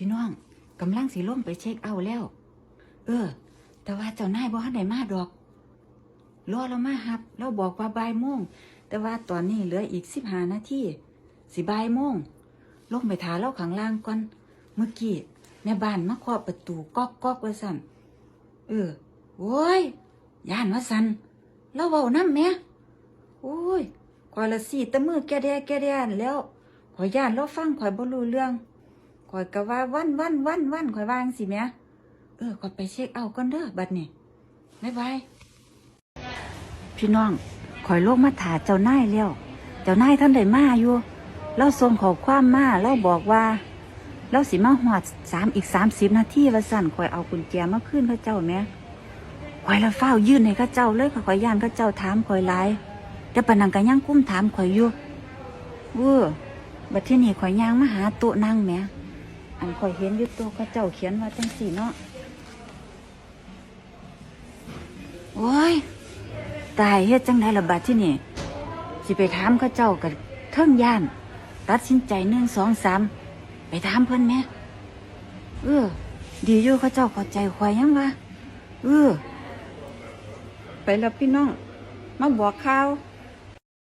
พี่น้องกำลังสิลงไปเช็คเอาแล้ว เออ แต่ว่าเจ้านายบ่ทันได้มาดอก รอเรามาฮับ เราบอกว่าบ่ายโมง แต่ว่าตอนนี้เหลืออีกสิบห้านาทีสิบ่ายโมงลงไปถาเราข้างล่างก่อน เมื่อกี้แม่บ้านมาเคาะประตูก๊อกก๊อกไว้สั่นเออโอ้ยย่านว่าสั่นเราเว้าน้ำแหม่โอ้ยคอยละสีแตะมือแกแดแกแดนแล้วคอยย่านเราฟังคอยบ่รู้เรื่อง คอยก็ว่าวันวันวันวันคอยวางสิแม่เออคอยไปเช็คเอาก่อนเด้อบัดนี้บ๊ายบายพี่น้องคอยโลกมาถาเจ้านายแล้ว เจ้านายท่านได้มาอยู่เราส่งขอความมาเราบอกว่าเราสิมาหอดสามอีกสามสิบนาทีว่าสั่นคอยเอากุญแจมาขึ้นเข้าเจ้าแม่คอยละเฝ้ายื่นให้เข้าเจ้าเลยค่อยย่านเข้าเจ้าถามคอยหลายแต่ปนังกันยังกุ้มถามคอยอยู่เวอบัดที่นี่คอยย่างมาหาโต๊ะนั่งแม่ อันคอยเห็นอยู่โต๊ะเข้าเจ้าเขียนว่าจังสี่เนาะโอ้ย ตายเฮ็ดจังไดล่ะบัดที่นี่ สิไปถามเขาเจ้ากับเทิงย่าน ตัดสินใจหนึ่งสองสามไปถามเพิ่อนแหม่เออ ดีอยู่เขาเจ้าเข้าใจควายยังวะเออ ไปแล้วพี่น้อง มาบอกข่าว